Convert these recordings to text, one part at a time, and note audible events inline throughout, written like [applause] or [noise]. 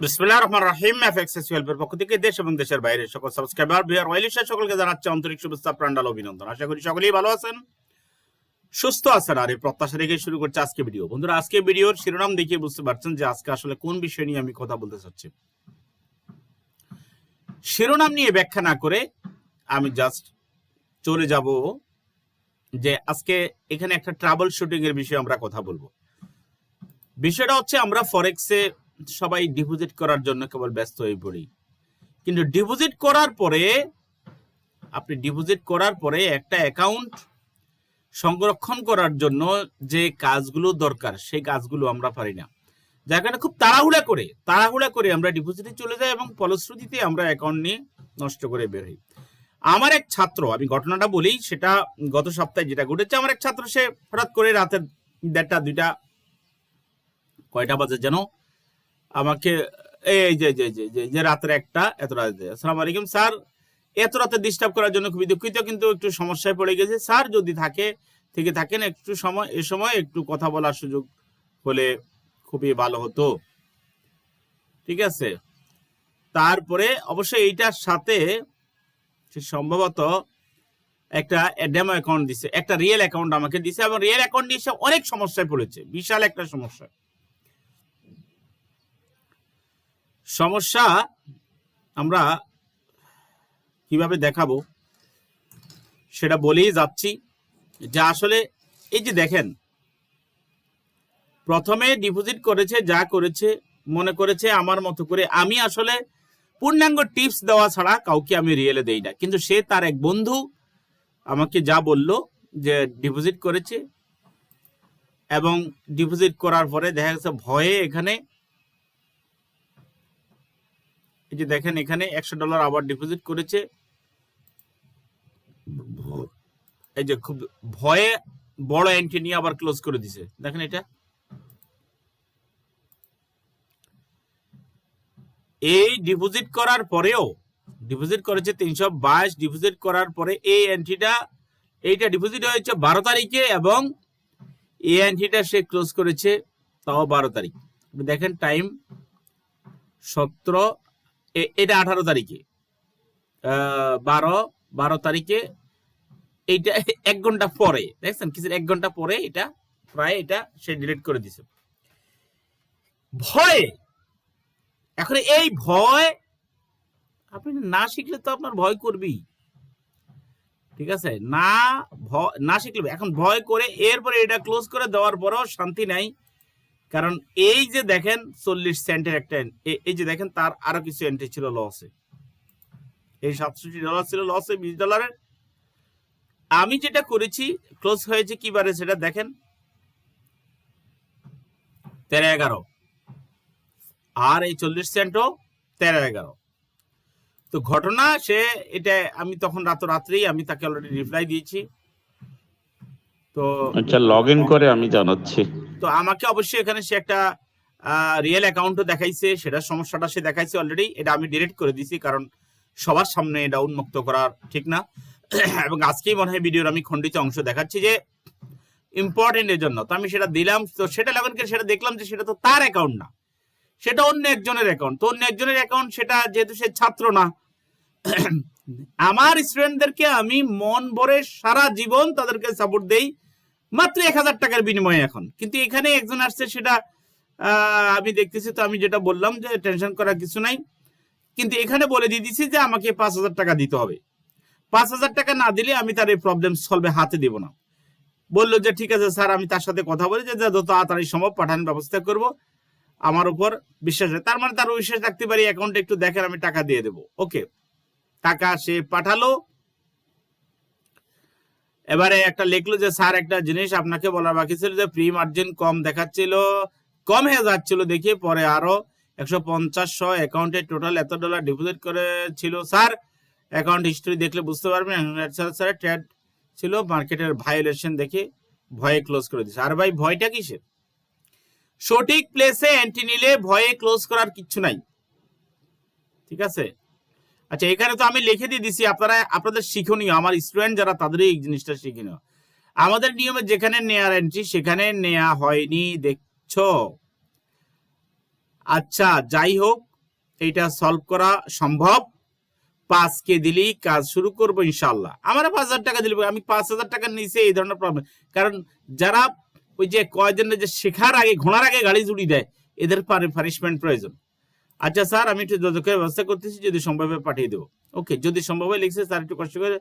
বিসমিল্লাহির রহমানির রহিম এফএক্সএস হেল্পের পক্ষ থেকে দেশ এবং দেশের বাইরে সকল সাবস্ক্রাইবার বিহার ওয়াইলিশা সকলকে জানাচ্ছি আন্তরিক শুভেচ্ছা প্রাণডাল অভিনন্দন। আশা করি সকলেই ভালো আছেন। সুস্থ আছেন আর এই প্রত্যাশা রেখে শুরু করছে আজকে ভিডিও বন্ধুরা, আজকে ভিডিওর শিরোনাম দেখে বুঝতে পারছেন যে আজকে আসলে কোন বিষয় নিয়ে আমি কথা বলতে চাচ্ছি। শিরোনাম নিয়ে ব্যাখ্যা না করে আমি জাস্ট চলে যাব যে আজকে এখানে একটা ট্রাভেল শুটিং এর বিষয়ে আমরা কথা বলব। বিষয়টা হচ্ছে আমরা ফরেক্সে সবাই ডিপোজিট করার জন্য কেবল ব্যস্ত হয়ে পড়ি। কিন্তু ডিপোজিট করার পরে, আপনি ডিপোজিট করার পরে একটা অ্যাকাউন্ট সংরক্ষণ করার জন্য যে কাজগুলো দরকার, সেই কাজগুলো আমরা পারি না। যার কারণে খুব তাড়াহুড়া করে তাড়াহুড়া করে আমরা ডিপোজিটে চলে যাই এবং ফলশ্রুতিতে আমরা অ্যাকাউন্ট নিয়ে নষ্ট করে বের হই। আমার এক ছাত্র, আমি ঘটনাটা বলি, সেটা গত সপ্তাহে যেটা ঘটেছে, আমার এক ছাত্র সে হঠাৎ করে রাতের দেড়টা, দুইটা, কয়টা বাজে যেন আমাকে, এই যে যে যে যে রাতের একটা, এত রাতে আসসালামু আলাইকুম, স্যার। এত রাতে ডিস্টার্ব করার জন্য খুবই দুঃখিত, কিন্তু একটু সমস্যায় পড়ে গেছে। স্যার যদি থাকে, থেকে থাকেন, একটু সময়, এ সময় একটু কথা বলার সুযোগ হলে খুবই ভালো হতো। ঠিক আছে? তারপরে অবশ্যই এইটার সাথে সম্ভবত একটা ডেমো অ্যাকাউন্ট দিছে, একটা রিয়েল অ্যাকাউন্ট আমাকে দিছে, এবং রিয়েল অ্যাকাউন্ট সে অনেক সমস্যায় পড়েছে, বিশাল একটা সমস্যা। সমস্যা আমরা কীভাবে দেখাবো সেটা বলেই যাচ্ছি। যে আসলে, এই যে দেখেন, প্রথমে ডিপোজিট করেছে, যা করেছে, মনে করেছে আমার মতো করে। আমি আসলে পূর্ণাঙ্গ টিপস দেওয়া ছাড়া কাউকে আমি রিয়েলে দেই না। কিন্তু সে তার এক বন্ধু আমাকে যা বলল যে ডিপোজিট করেছে এবং ডিপোজিট করার পরে দেখা গেছে ভয়ে এখানে এই যে দেখেন এখানে একশো ডলার আবার ডিপোজিট করেছে। এই যে খুব ভয়ে বড় এন্ট্রি নিয়ে আবার ক্লোজ করে দিছে। দেখেন এটা। এই ডিপোজিট করার পরেও ডিপোজিট করেছে তিনশো বাইশ ডিপোজিট করার পরে এই এন্ট্রিটা এইটা ডিপোজিট হয়েছে বারো তারিখে এবং এই এন্ট্রিটা সে ক্লোজ করেছে তাও বারো তারিখ। দেখেন টাইম সতেরো এটা আঠারো তারিখে। বারো বারো তারিখে এইটা [laughs] এক ঘণ্টা পরে, দেখছেন? কিছু এক ঘণ্টা পরে এটা প্রায় এটা সে ডিলিট করে দিছে। ভয়ে, এখন এই ভয় আপনি না শিখলে তো আপনার ভয় করবি ঠিক আছে? না, ভয়, না শিখলে, এখন ভয় করে এরপরে এটা ক্লোজ করে দেওয়ার পরেও শান্তি নাই। কারণ এই যে দেখেন চল্লিশ সেন্টের একটা এই যে দেখেন তার আরও কিছু এন্ট্রি ছিল লসে এই সাতষট্টি ডলার ছিল লসে বিশ ডলারের আমি যেটা করেছি ক্লোজ হয়েছে কি বারে সেটা দেখেন। তেরো এগারো। আর এই চল্লিশ সেন্টও তেরো এগারো। তো ঘটনা সে, এটা আমি তখন রাত রাত্রেই আমি তাকে অলরেডি রিপ্লাই দিয়েছি। তো আচ্ছা লগ ইন করে আমি জানাচ্ছি। তো আমাকে অবশ্যই এখানে সে একটা রিয়েল অ্যাকাউন্টও দেখাইছে সেটার সমস্যাটা সে দেখাইছে অলরেডি এটা আমি ডিলিট করে দিছি কারণ সবার সামনে এটা উন্মুক্ত করা ঠিক না। এবং আজকেই মনে হয় ভিডিওর আমি খণ্ডিত অংশ দেখাচ্ছি যে ইম্পর্টেন্ট এর জন্য। তো আমি সেটা দিলাম তো সেটা লগইন করে সেটা দেখলাম যে সেটা তো তার অ্যাকাউন্ট না। সেটা অন্য একজনের অ্যাকাউন্ট তো অন্য একজনের অ্যাকাউন্ট সেটা যেহেতু সে ছাত্র না আমার স্টুডেন্টদেরকে আমি মন ভরে সারা জীবন তাদেরকে সাপোর্ট দেই। মাত্র এক হাজার টাকার বিনিময়ে এখন। কিন্তু এখানে একজন আসছে, সেটা আমি দেখতেছি, তো আমি যেটা বললাম যে টেনশন করার কিছু নাই। কিন্তু এখানে বলে দিয়ে দিছি যে আমাকে পাঁচ হাজার টাকা দিতে হবে। পাঁচ হাজার টাকা না দিলে আমি তার এই প্রবলেম সলভে হাতে দিব না। বলল যে, ঠিক আছে স্যার, আমি তার সাথে কথা বলি যে যত তাড়াতাড়ি সম্ভব পাঠানোর ব্যবস্থা করব। আমার উপর বিশ্বাস তার মানে তার বিশ্বাস রাখতে পারি অ্যাকাউন্টে একটু দেখেন, আমি টাকা দিয়ে দেবো। ওকে টাকা সে পাঠালো। এবারে একটা লিখলো যে, স্যার, একটা জিনিস আপনাকে বলার বাকি ছিল যে প্রি মার্জিন কম দেখাচ্ছিল, কম হয়ে যাচ্ছিল দেখি, পরে আরও একশো পঞ্চাশ অ্যাকাউন্টে টোটাল এত ডলার ডিপোজিট করেছিল, স্যার। অ্যাকাউন্ট হিস্ট্রি দেখলে বুঝতে পারবেন স্যার ট্রেড ছিল মার্কেটের ভায়োলেশন দেখে ভয়ে ক্লোজ করে দিচ্ছে আর ভাই, ভয়টা কিসের? সঠিক প্লেসে এন্ট্রি নিলে ভয়ে ক্লোজ করার কিচ্ছু নাই। ঠিক আছে? আচ্ছা এখানে তো আমি লিখে দিয়ে দিছি, আপনারা, আপনাদের শিখনীয় আমার স্টুডেন্ট যারা, তাদেরই এই জিনিসটা শিখনীয় আমাদের নিয়মে যেখানে নেয়ার এন্ট্রি সেখানে নেয়া হয়নি, দেখছ? আচ্ছা যাই হোক এইটা সলভ করা সম্ভব। পাঁচ কে দিলেই কাজ শুরু করব ইনশাল্লাহ আমার পাঁচ হাজার টাকা দিলে আমি পাঁচ হাজার টাকার নিচে এই ধরনের প্রবলেম কারণ যারা ওই যে কয়দিন যে শেখার আগে ঘোড়ার আগে গাড়ি জুড়ি দেয়, এদের পানিশমেন্ট প্রয়োজন। আচ্ছা স্যার, আমি একটু যোগাযোগের ব্যবস্থা করতেছি, যদি সম্ভব হয় পাঠিয়ে দেবো। ওকে, যদি সম্ভব হয় লিখছে, স্যার, একটু কষ্ট করে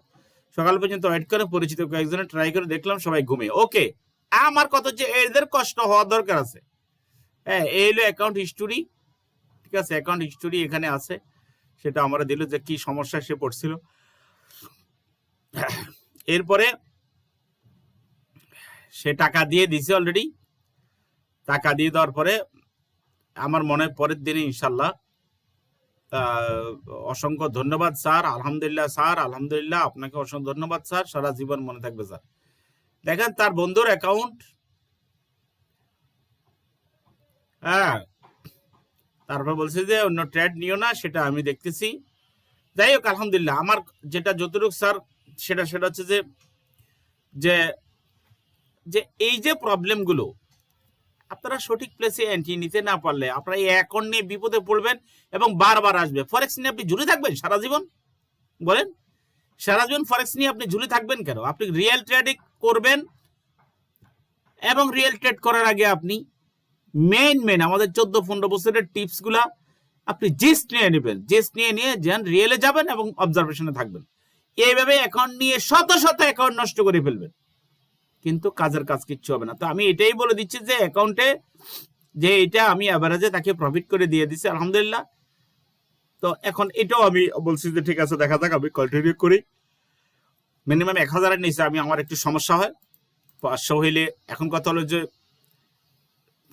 সকাল পর্যন্ত ওয়েট করে, পরিচিত কয়েকজনের ট্রাই করে দেখলাম, সবাই ঘুমে ওকে, আমার কথা হচ্ছে, এদের কষ্ট হওয়া দরকার আছে। হ্যাঁ এই হলো অ্যাকাউন্ট হিস্টোরি ঠিক আছে অ্যাকাউন্ট হিস্টোরি এখানে আছে। সেটা আমরা দিল যে কি সমস্যা সে পড়ছিল। এরপরে সে টাকা দিয়ে দিছে অলরেডি টাকা দিয়ে দেওয়ার পরে আমার মনে হয় পরের দিনে ইনশাল্লাহ অসংখ্য ধন্যবাদ স্যার, আলহামদুলিল্লাহ স্যার, আলহামদুলিল্লাহ আপনাকে অসংখ্য ধন্যবাদ স্যার, সারা জীবন মনে থাকবে স্যার। দেখেন তার বন্ধুর অ্যাকাউন্ট হ্যাঁ তারপর বলছে যে অন্য ট্রেড নিও না, সেটা আমি দেখতেছি। যাই হোক, আলহামদুলিল্লাহ, আমার যেটা যতটুকু স্যার, সেটা সেটা হচ্ছে যে যে এই যে প্রবলেমগুলো আপনারা সঠিক প্লেসে এন্ট্রি নিতে না পারলে আপনারা এই অ্যাকাউন্ট নিয়ে বিপদে পড়বেন এবং বারবার আসবে। ফরেক্স নিয়ে আপনি ঝুলে থাকবেন সারা জীবন? বলেন। সারা জীবন ফরেক্স নিয়ে আপনি ঝুলে থাকবেন কেন? আপনি রিয়েল ট্রেডিং করবেন এবং রিয়েল ট্রেড করার আগে আপনি মেন মেন আমাদের চোদ্দ, পনেরো বছরের টিপসগুলা আপনি জিস্ট নিয়ে নেবেন। জিস্ট নিয়ে নিয়ে যেন রিয়েলে যাবেন এবং অবজারভেশনে থাকবেন। এইভাবে অ্যাকাউন্ট নিয়ে শত শত অ্যাকাউন্ট নষ্ট করে ফেলবেন। কিন্তু কাজের কাজ কিচ্ছু হবে না। তো আমি এটাই বলে দিচ্ছি যে অ্যাকাউন্টে যে এটা আমি অ্যাভারেজে তাকে প্রফিট করে দিয়ে দিচ্ছি আলহামদুলিল্লাহ। তো এখন এটাও আমি বলছি যে ঠিক আছে, দেখা যাক, আমি কন্টিনিউ করি। মিনিমাম এক হাজারের নিচে আমি আমার একটু সমস্যা হয়। পাঁচশো হইলে এখন কথা হলো যে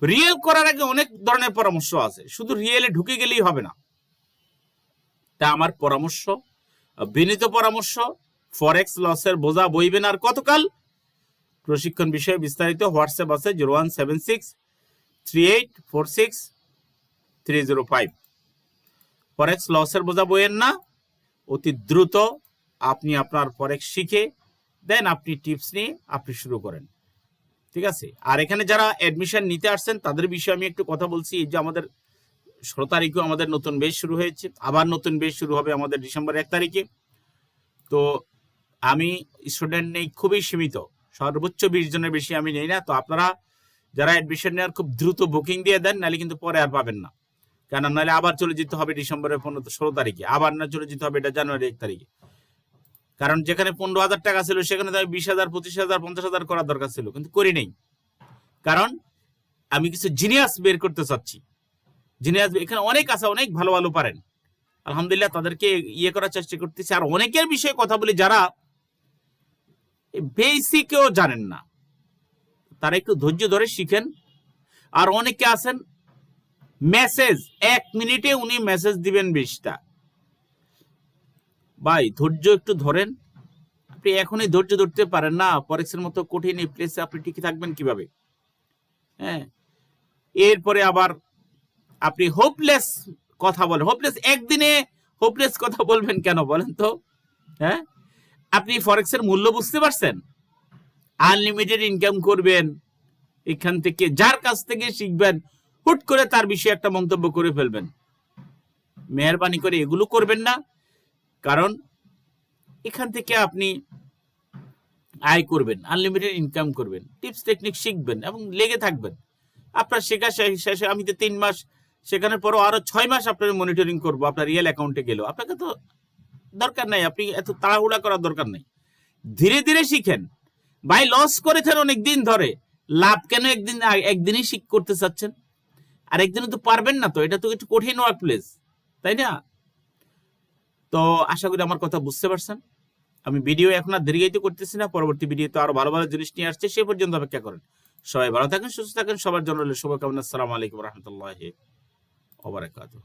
রিয়েল করার আগে অনেক ধরনের পরামর্শ আছে। শুধু রিয়েলে ঢুকে গেলেই হবে না। তা আমার পরামর্শ, বিনীত পরামর্শ ফরেক্স লসের বোঝা বইবেন আর কতকাল প্রশিক্ষণ বিষয়ে বিস্তারিত হোয়াটসঅ্যাপ আছে zero one seven six three eight four six three zero five. Forex লসের বোঝা বইয়েন না, অতি দ্রুত আপনি আপনার ফরেক্স শিখে দেন আপনি টিপস নিয়ে আপনি শুরু করেন। ঠিক আছে? আর এখানে যারা অ্যাডমিশন নিতে আসছেন, তাদের বিষয়ে আমি একটু কথা বলছি। এই যে আমাদের ষোলো তারিখেও আমাদের নতুন বেশ শুরু হয়েছে, আবার নতুন বেশ শুরু হবে আমাদের ডিসেম্বর এক তারিখে। তো আমি স্টুডেন্ট নেই, খুবই সীমিত। সর্বোচ্চ বিশ জনের বেশি আমি নেই না। তো আপনারা যারা অ্যাডমিশন নেওয়ার খুব দ্রুত বুকিং দিয়ে দেন, নাহলে কিন্তু পরে আর পাবেন না। কেন নাহলে আবার চলে যেতে হবে ডিসেম্বরের পনেরো ষোলো তারিখে। আবার না চলে যেতে হবে, এটা জানুয়ারি এক তারিখে। কারণ যেখানে পনেরো হাজার টাকা ছিল, সেখানে তো আমি বিশ হাজার, পঁচিশ হাজার, পঞ্চাশ হাজার করার দরকার ছিল, কিন্তু করি নেই। কারণ আমি কিছু জিনিয়াস বের করতে চাচ্ছি। জিনিয়াস এখানে অনেক আছে, অনেক ভালো ভালো পারেন। আলহামদুলিল্লাহ তাদেরকে ইয়ে করার চেষ্টা করতেছি। আর অনেকের বিষয়ে কথা বলি, যারা বেসিকেও জানেন না। তারা একটু ধৈর্য ধরে শিখেন। আর অনেকে আছেন মেসেজ এক মিনিটে উনি মেসেজ দিবেন বিশটা। ভাই, ধৈর্য একটু ধরেন। আপনি এখনই ধৈর্য ধরতে পারেন না। ফরেক্সের মতো কঠিন এই প্লেসে আপনি টিকে থাকবেন কীভাবে? হ্যাঁ। এরপরে আবার আপনি হোপলেস কথা বলেন। হোপলেস একদিনে হোপলেস কথা বলবেন কেন বলেন তো? হ্যাঁ? আপনি ফরেক্সের মূল্য বুঝতে পারছেন? আনলিমিটেড ইনকাম করবেন, এখান থেকে যার কাছ থেকে শিখবেন, হুট করে তার বিষয়ে একটা মন্তব্য করে ফেলবেন। মেহরবানি করে এগুলো করবেন না, কারণ এখান থেকে আপনি আয় করবেন আনলিমিটেড ইনকাম করবেন টিপস টেকনিক শিখবেন এবং লেগে থাকবেন। আপনার শেখা শেষ- আমি তো তিন মাস সেখানে পরও আরও ছয় মাস আপনার মনিটরিং করব, আপনার রিয়েল অ্যাকাউন্টে গেলেও। আপনাকে তো দরকার নাই, আপনি এত তাড়াহুড়া করার দরকার নেই। ধীরে ধীরে শিখেন। ভাই লস করেছেন অনেক দিন ধরে। লাভ কেন একদিন, একদিনই শিখ করতে চাচ্ছেন? আর একদিনে তো পারবেন না তো, এটা তো একটু কঠিন ওয়ার্ক প্লেস তাই না? তো আশা করি আমার কথা বুঝতে পারছেন। আমি ভিডিও এখন আর দীর্ঘায়িত করতেছি না, পরবর্তী ভিডিওতে আরও ভালো ভালো জিনিস নিয়ে আসছে, সে পর্যন্ত অপেক্ষা করেন। সবাই ভালো থাকেন, সুস্থ থাকেন, সবার জন্য শুভকামনা। আসসালামু আলাইকুম রহমতুল্লাহ ওবরাকাতুহ